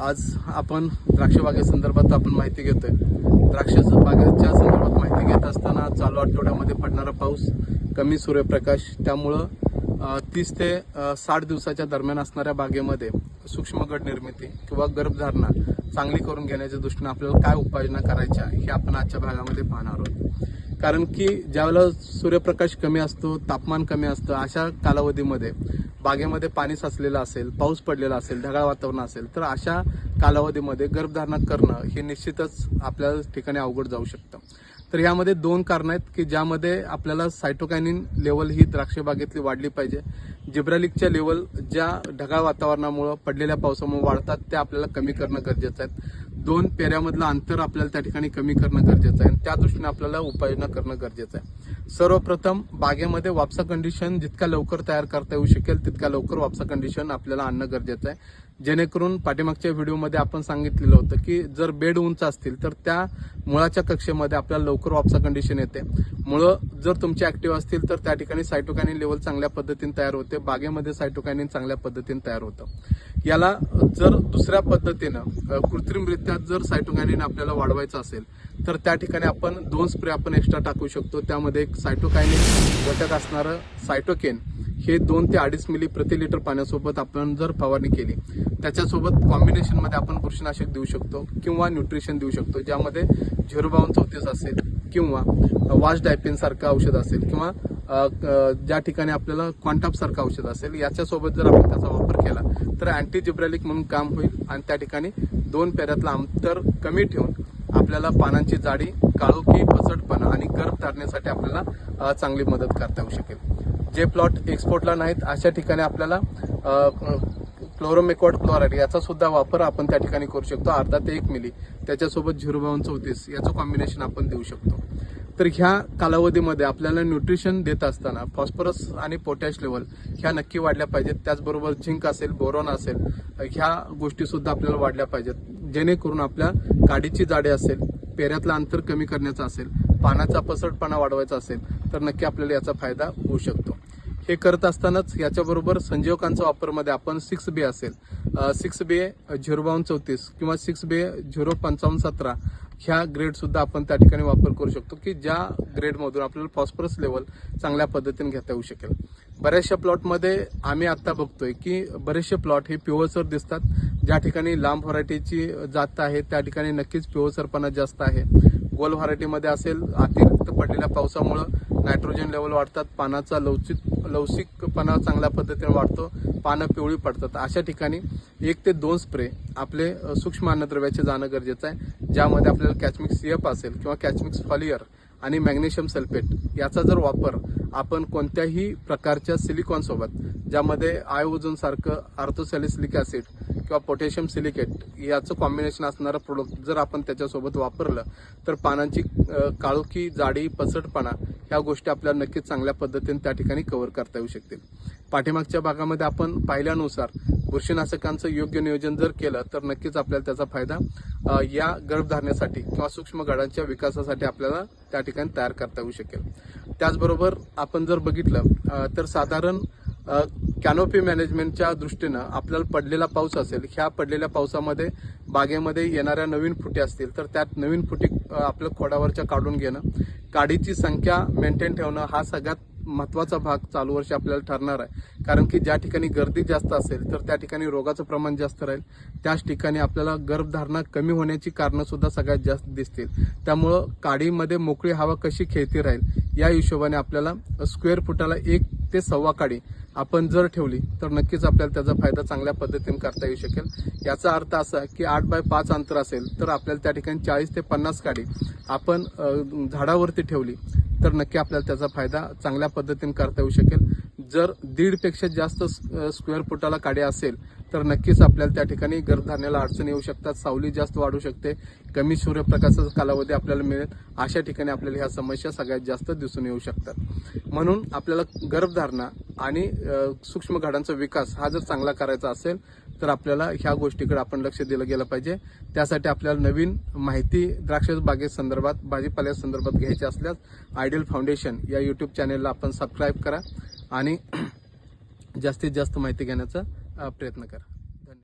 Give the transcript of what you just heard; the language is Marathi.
आज आपण द्राक्ष बागेसंदर्भात आपण माहिती घेतोय. द्राक्ष बागेच्या संदर्भात माहिती घेत असताना चालू आठवड्यामध्ये पडणारा पाऊस कमी सूर्यप्रकाश त्यामुळं तीस ते साठ दिवसाच्या दरम्यान असणाऱ्या बागेमध्ये सूक्ष्म गट निर्मिती किंवा गर्भधारणा चांगली करून घेण्याच्या दृष्टीने आपल्याला काय उपाययोजना करायच्या हे आपण आजच्या भागामध्ये पाहणार आहोत. कारण की ज्यावेळेला सूर्यप्रकाश कमी असतो तापमान कमी असतं अशा कालावधीमध्ये बागेमध्ये पाणी साचलेलं असेल पाऊस पडलेला असेल ढगाळ वातावरण असेल तर अशा कालावधीमध्ये गर्भधारणा करणं हे निश्चितच आपल्या ठिकाणी अवघड जाऊ शकतं. तर यामध्ये दोन कारणं आहेत की ज्यामध्ये आपल्याला सायटोकॅनिन लेवल ही द्राक्ष बागेतली वाढली पाहिजे. जिब्रालिकच्या लेवल ज्या ढगाळ वातावरणामुळं पडलेल्या पावसामुळे वाढतात ते आपल्याला कमी करणं गरजेचं आहे. दोन पेऱ्यामधलं अंतर आपल्याला त्या ठिकाणी कमी करणं गरजेचं आहे. आणि त्या दृष्टीने आपल्याला उपाययोजना करणं गरजेचं आहे. सर्वप्रथम बागेमध्ये वापसा कंडिशन जितक्या लवकर तयार करता येऊ शकेल तितक्या लवकर वापसा कंडिशन आपल्याला आणणं गरजेचं आहे. जेणेकरून पाठीमागच्या व्हिडिओमध्ये आपण सांगितलेलं होतं की जर बेड उंच असतील तर त्या मुळाच्या कक्षेमध्ये आपल्याला लवकर वापसा कंडिशन येते. मुळं जर तुमचे ऍक्टिव्ह असतील तर त्या ठिकाणी सायटोकायनिन लेवल चांगल्या पद्धतीने तयार होते. बागेमध्ये सायटोकायनिन चांगल्या पद्धतीने तयार होतं. याला जर दुसऱ्या पद्धतीनं कृत्रिमरित्या जर सायटोकायनिन आपल्याला वाढवायचं असेल तर त्या ठिकाणी आपण दोन स्प्रे आपण एक्स्ट्रा टाकू शकतो. त्यामध्ये एक सायटोकायनिन घटक असणारं सायटोकेन हे दोन ते अडीच मिली प्रति लिटर पाण्यासोबत आपण जर फवारणी केली त्याच्यासोबत कॉम्बिनेशनमध्ये आपण बुरशीनाशक देऊ शकतो किंवा न्यूट्रिशन देऊ शकतो ज्यामध्ये झिरो बावन चौतीस असेल किंवा वाश डायपिन सारखं औषध असेल किंवा ज्या ठिकाणी आपल्याला क्वांटापसारखं औषध असेल याच्यासोबत जर आपण त्याचा वापर केला तर अँटीजिब्रॅलिक म्हणून काम होईल आणि त्या ठिकाणी दोन पेऱ्यातलं अंतर कमी ठेवून आपल्याला पानांची जाडी काळोखी पचटपणा आणि गर्भ धारण्यासाठी आपल्याला चांगली मदत करता येऊ शकेल. जे प्लॉट एक्सपोर्टला नाहीत अशा ठिकाणी आपल्याला क्लोरोमेकॉड क्लोराईड याचा सुद्धा वापर आपण त्या ठिकाणी करू शकतो. अर्धा ते एक मिली. त्याच्यासोबत झिरो बावन चौतीस याचं कॉम्बिनेशन आपण देऊ शकतो. तर ह्या कालावधीमध्ये आपल्याला न्यूट्रिशन देत असताना फॉस्फरस आणि पोटॅश लेवल ह्या नक्की वाढल्या पाहिजेत. त्याचबरोबर झिंक असेल बोरॉन असेल ह्या गोष्टीसुद्धा आपल्याला वाढल्या पाहिजेत. जेणेकरून आपल्या काडीची जाडी असेल पेऱ्यातलं अंतर कमी करण्याचं असेल पानाचा पसरटपणा वाढवायचा असेल तर नक्की आपल्याला याचा फायदा होऊ शकतो. हे करत असतानाच याच्याबरोबर संजीवकांचा वापरमध्ये आपण सिक्स बी असेल. सिक्स बी झिरो बावन चौतीस किंवा सिक्स बी झिरो पंचावन्न सतरा ह्या ग्रेड सुद्धा आपण त्या ठिकाणी वापर करू शकतो की ज्या ग्रेडमधून आपल्याला फॉस्फरस लेवल चांगल्या पद्धतीने घेता येऊ शकेल. बऱ्याचशा प्लॉटमध्ये आम्ही आत्ता बघतोय की बरेचसे प्लॉट हे पिवळसर दिसतात. ज्या ठिकाणी लांब व्हरायटीची जात आहे त्या ठिकाणी नक्कीच पिवळसरपणा जास्त आहे. गोल व्हरायटीमध्ये असेल अतिरिक्त पडलेल्या पावसामुळं नायट्रोजन लेवल वाढतात पानाचा लवचिक लवचिकपणा चांगल्या पद्धतीने वाढतो पानं पिवळी पडतात. अशा ठिकाणी एक ते दोन स्प्रे आपले सूक्ष्म अन्नद्रव्याचे जाणं गरजेचं आहे ज्यामध्ये आपल्याला कॅचमिक्स एफ असेल किंवा कॅचमिक्स फॉलियर आणि मॅग्नेशियम सल्फेट याचा जर वापर आपण कोणत्याही प्रकारच्या सिलिकॉनसोबत ज्यामध्ये आयोजन सारखं आर्थोसॅलिसिलिक ऍसिड किंवा पोटॅशियम सिलिकेट याचं कॉम्बिनेशन असणारं प्रोडक्ट जर आपण त्याच्यासोबत वापरलं तर पानांची काळोखी जाडी पसटपणा ह्या गोष्टी आपल्याला नक्कीच चांगल्या पद्धतीने त्या ठिकाणी कव्हर करता येऊ शकतील. पाठीमागच्या भागामध्ये आपण पाहिल्यानुसार बुरशीनाशकांचं योग्य नियोजन जर केलं तर नक्कीच आपल्याला त्याचा फायदा या गर्भधारण्यासाठी किंवा सूक्ष्म गडांच्या विकासासाठी आपल्याला त्या ठिकाणी तयार करता येऊ शकेल. त्याचबरोबर आपण जर बघितलं तर साधारण कॅनोपी मॅनेजमेंटच्या दृष्टीनं आपल्याला पडलेला पाऊस असेल ह्या पडलेल्या पावसामध्ये बागेमध्ये येणाऱ्या नवीन फुटी असतील तर त्यात नवीन फुटी आपलं आपल्या खोडावरच्या काढून घेणं. काडीची संख्या मेंटेन ठेवणं हा सगळ्यात महत्त्वाचा भाग चालू वर्षी आपल्याला ठरणार आहे. कारण की ज्या ठिकाणी गर्दी जास्त असेल तर त्या ठिकाणी रोगाचं प्रमाण जास्त राहील. त्याच ठिकाणी आपल्याला गर्भधारणा कमी होण्याची कारणं सुद्धा सगळ्यात जास्त दिसतील. त्यामुळं काडीमध्ये मोकळी हवा कशी खेळती राहील या हिशोबाने आपल्याला स्क्वेअर फुटाला एक ते सव्वा काडी आपण जर ठेवली तर नक्कीच आपल्याला त्याचा फायदा चांगल्या पद्धतीने करता येऊ शकेल. याचा अर्थ असा की आठ बाय पाच अंतर असेल तर आपल्याला त्या ठिकाणी चाळीस ते पन्नास काडी आपण झाडावरती ठेवली तर नक्की आपल्याला त्याचा फायदा चांगल्या पद्धतीने करता येऊ शकेल. जर दीडपेक्षा जास्त स्क्वेअर फुटाला काडी असेल तर नक्कीच आपल्याला त्या ठिकाणी गर्भधारण्याला अडचण येऊ शकतात. सावली जास्त वाढू शकते. कमी सूर्यप्रकाशाचा कालावधी आपल्याला मिळेल. अशा ठिकाणी आपल्याला ह्या समस्या सगळ्यात जास्त दिसून येऊ शकतात. म्हणून आपल्याला गर्भधारणा आणि सूक्ष्म घडांचा विकास हा जर चांगला करायचा असेल तर आपल्याला ह्या गोष्टीकडे आपण लक्ष दिलं गेलं पाहिजे. त्यासाठी आपल्याला नवीन माहिती द्राक्ष बागेसंदर्भात भाजीपाल्या संदर्भात घ्यायची असल्यास आयडियल फाउंडेशन या यूट्यूब चॅनेलला आपण सबस्क्राईब करा आणि जास्तीत जास्त माहिती घेण्याचा प्रयत्न करा